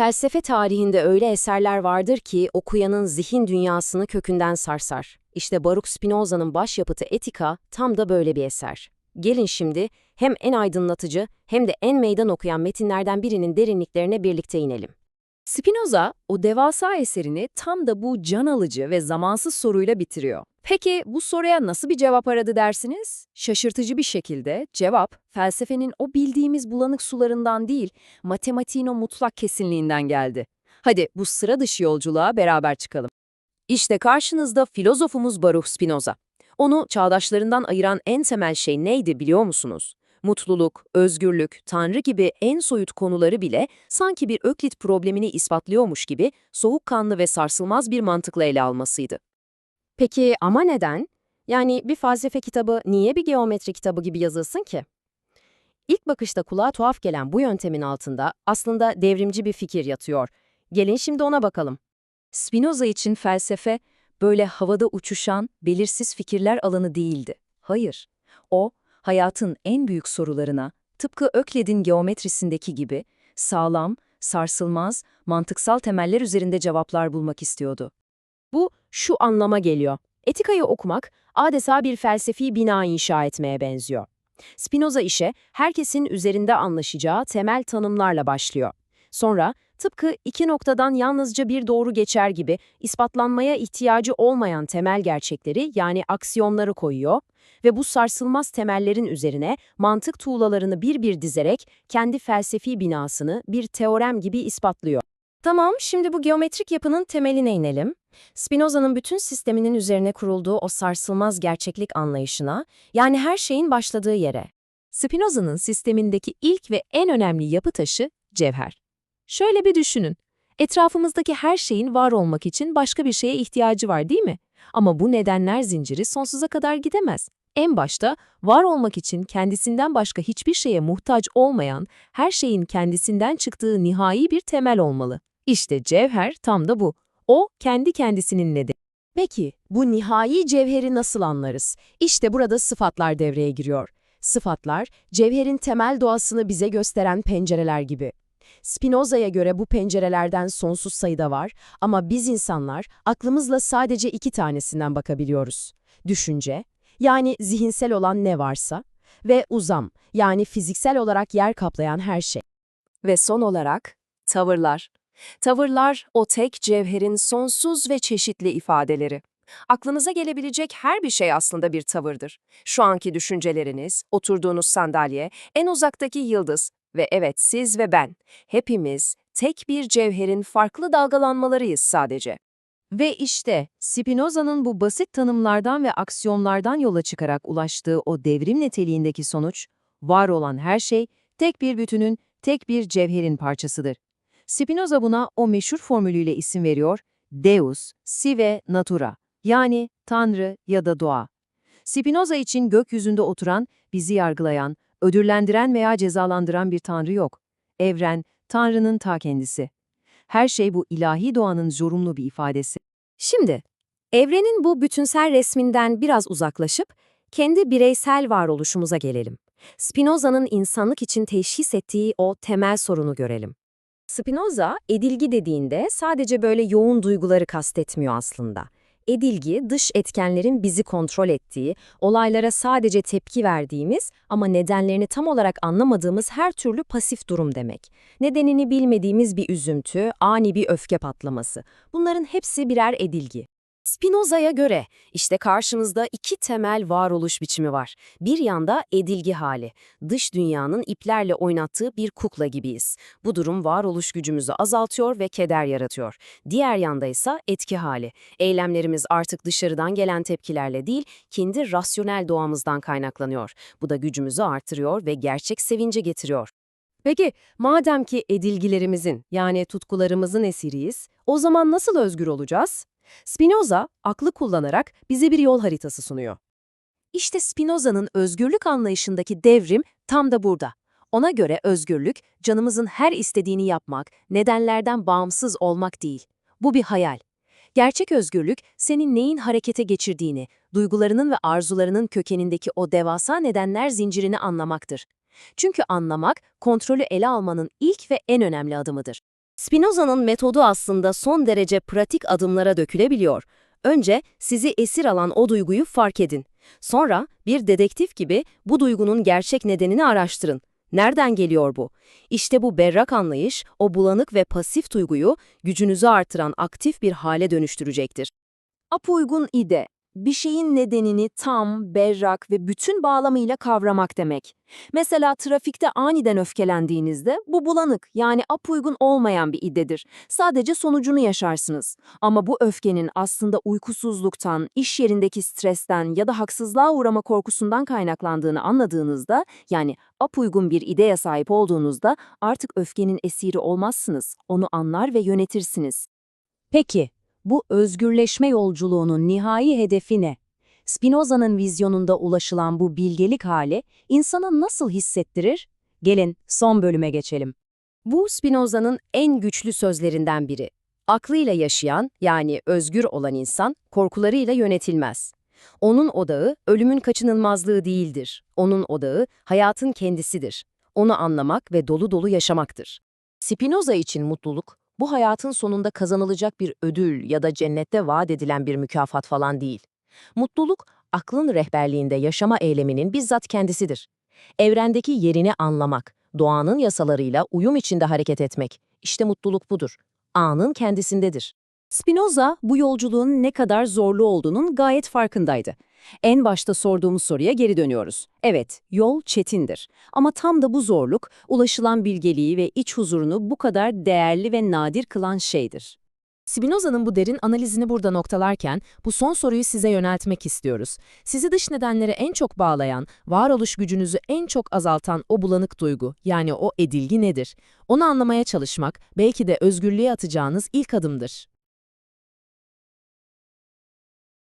Felsefe tarihinde öyle eserler vardır ki okuyanın zihin dünyasını kökünden sarsar. İşte Baruch Spinoza'nın başyapıtı Etika tam da böyle bir eser. Gelin şimdi hem en aydınlatıcı hem de en meydan okuyan metinlerden birinin derinliklerine birlikte inelim. Spinoza o devasa eserini tam da bu can alıcı ve zamansız soruyla bitiriyor. Peki bu soruya nasıl bir cevap aradı dersiniz? Şaşırtıcı bir şekilde cevap felsefenin o bildiğimiz bulanık sularından değil, matematiğin o mutlak kesinliğinden geldi. Hadi bu sıra dışı yolculuğa beraber çıkalım. İşte karşınızda filozofumuz Baruch Spinoza. Onu çağdaşlarından ayıran en temel şey neydi biliyor musunuz? Mutluluk, özgürlük, tanrı gibi en soyut konuları bile sanki bir Öklit problemini ispatlıyormuş gibi soğukkanlı ve sarsılmaz bir mantıkla ele almasıydı. Peki ama neden? Yani bir felsefe kitabı niye bir geometri kitabı gibi yazılsın ki? İlk bakışta kulağa tuhaf gelen bu yöntemin altında aslında devrimci bir fikir yatıyor. Gelin şimdi ona bakalım. Spinoza için felsefe böyle havada uçuşan, belirsiz fikirler alanı değildi. Hayır, o hayatın en büyük sorularına, tıpkı Öklid'in geometrisindeki gibi sağlam, sarsılmaz, mantıksal temeller üzerinde cevaplar bulmak istiyordu. Bu şu anlama geliyor. Etikayı okumak adeta bir felsefi bina inşa etmeye benziyor. Spinoza işe herkesin üzerinde anlaşacağı temel tanımlarla başlıyor. Sonra tıpkı iki noktadan yalnızca bir doğru geçer gibi ispatlanmaya ihtiyacı olmayan temel gerçekleri yani aksiyonları koyuyor ve bu sarsılmaz temellerin üzerine mantık tuğlalarını bir bir dizerek kendi felsefi binasını bir teorem gibi ispatlıyor. Tamam, şimdi bu geometrik yapının temeline inelim. Spinoza'nın bütün sisteminin üzerine kurulduğu o sarsılmaz gerçeklik anlayışına, yani her şeyin başladığı yere. Spinoza'nın sistemindeki ilk ve en önemli yapı taşı cevher. Şöyle bir düşünün. Etrafımızdaki her şeyin var olmak için başka bir şeye ihtiyacı var değil mi? Ama bu nedenler zinciri sonsuza kadar gidemez. En başta var olmak için kendisinden başka hiçbir şeye muhtaç olmayan, her şeyin kendisinden çıktığı nihai bir temel olmalı. İşte cevher tam da bu. O kendi kendisinin nedeni. Peki, bu nihai cevheri nasıl anlarız? İşte burada sıfatlar devreye giriyor. Sıfatlar, cevherin temel doğasını bize gösteren pencereler gibi. Spinoza'ya göre bu pencerelerden sonsuz sayıda var ama biz insanlar aklımızla sadece iki tanesinden bakabiliyoruz. Düşünce, yani zihinsel olan ne varsa ve uzam, yani fiziksel olarak yer kaplayan her şey. Ve son olarak tavırlar. Tavırlar o tek cevherin sonsuz ve çeşitli ifadeleri. Aklınıza gelebilecek her bir şey aslında bir tavırdır. Şu anki düşünceleriniz, oturduğunuz sandalye, en uzaktaki yıldız ve evet siz ve ben, hepimiz tek bir cevherin farklı dalgalanmalarıyız sadece. Ve işte Spinoza'nın bu basit tanımlardan ve aksiyonlardan yola çıkarak ulaştığı o devrim niteliğindeki sonuç, var olan her şey tek bir bütünün, tek bir cevherin parçasıdır. Spinoza buna o meşhur formülüyle isim veriyor, Deus, Sive Natura, yani Tanrı ya da doğa. Spinoza için gökyüzünde oturan, bizi yargılayan, ödüllendiren veya cezalandıran bir Tanrı yok. Evren, Tanrı'nın ta kendisi. Her şey bu ilahi doğanın zorunlu bir ifadesi. Şimdi, evrenin bu bütünsel resminden biraz uzaklaşıp kendi bireysel varoluşumuza gelelim. Spinoza'nın insanlık için teşhis ettiği o temel sorunu görelim. Spinoza, edilgi dediğinde sadece böyle yoğun duyguları kastetmiyor aslında. Edilgi, dış etkenlerin bizi kontrol ettiği, olaylara sadece tepki verdiğimiz ama nedenlerini tam olarak anlamadığımız her türlü pasif durum demek. Nedenini bilmediğimiz bir üzüntü, ani bir öfke patlaması. Bunların hepsi birer edilgi. Spinoza'ya göre işte karşımızda iki temel varoluş biçimi var. Bir yanda edilgi hali. Dış dünyanın iplerle oynattığı bir kukla gibiyiz. Bu durum varoluş gücümüzü azaltıyor ve keder yaratıyor. Diğer yanda ise etki hali. Eylemlerimiz artık dışarıdan gelen tepkilerle değil, kendi rasyonel doğamızdan kaynaklanıyor. Bu da gücümüzü artırıyor ve gerçek sevince getiriyor. Peki, madem ki edilgilerimizin yani tutkularımızın esiriyiz, o zaman nasıl özgür olacağız? Spinoza, aklı kullanarak bize bir yol haritası sunuyor. İşte Spinoza'nın özgürlük anlayışındaki devrim tam da burada. Ona göre özgürlük, canımızın her istediğini yapmak, nedenlerden bağımsız olmak değil. Bu bir hayal. Gerçek özgürlük, senin neyin harekete geçirdiğini, duygularının ve arzularının kökenindeki o devasa nedenler zincirini anlamaktır. Çünkü anlamak, kontrolü ele almanın ilk ve en önemli adımıdır. Spinoza'nın metodu aslında son derece pratik adımlara dökülebiliyor. Önce sizi esir alan o duyguyu fark edin. Sonra bir dedektif gibi bu duygunun gerçek nedenini araştırın. Nereden geliyor bu? İşte bu berrak anlayış, o bulanık ve pasif duyguyu gücünüzü artıran aktif bir hale dönüştürecektir. Apuygun ide, bir şeyin nedenini tam, berrak ve bütün bağlamıyla kavramak demek. Mesela trafikte aniden öfkelendiğinizde bu bulanık yani apuygun olmayan bir idedir. Sadece sonucunu yaşarsınız. Ama bu öfkenin aslında uykusuzluktan, iş yerindeki stresten ya da haksızlığa uğrama korkusundan kaynaklandığını anladığınızda, yani apuygun bir ideye sahip olduğunuzda artık öfkenin esiri olmazsınız. Onu anlar ve yönetirsiniz. Peki, bu özgürleşme yolculuğunun nihai hedefi ne? Spinoza'nın vizyonunda ulaşılan bu bilgelik hali insana nasıl hissettirir? Gelin son bölüme geçelim. Bu Spinoza'nın en güçlü sözlerinden biri. Aklıyla yaşayan, yani özgür olan insan, korkularıyla yönetilmez. Onun odağı, ölümün kaçınılmazlığı değildir. Onun odağı, hayatın kendisidir. Onu anlamak ve dolu dolu yaşamaktır. Spinoza için mutluluk, bu hayatın sonunda kazanılacak bir ödül ya da cennette vaat edilen bir mükafat falan değil. Mutluluk, aklın rehberliğinde yaşama eyleminin bizzat kendisidir. Evrendeki yerini anlamak, doğanın yasalarıyla uyum içinde hareket etmek, işte mutluluk budur. Anın kendisindedir. Spinoza bu yolculuğun ne kadar zorlu olduğunun gayet farkındaydı. En başta sorduğumuz soruya geri dönüyoruz. Evet, yol çetindir. Ama tam da bu zorluk, ulaşılan bilgeliği ve iç huzurunu bu kadar değerli ve nadir kılan şeydir. Spinoza'nın bu derin analizini burada noktalarken bu son soruyu size yöneltmek istiyoruz. Sizi dış nedenlere en çok bağlayan, varoluş gücünüzü en çok azaltan o bulanık duygu, yani o edilgi nedir? Onu anlamaya çalışmak belki de özgürlüğe atacağınız ilk adımdır.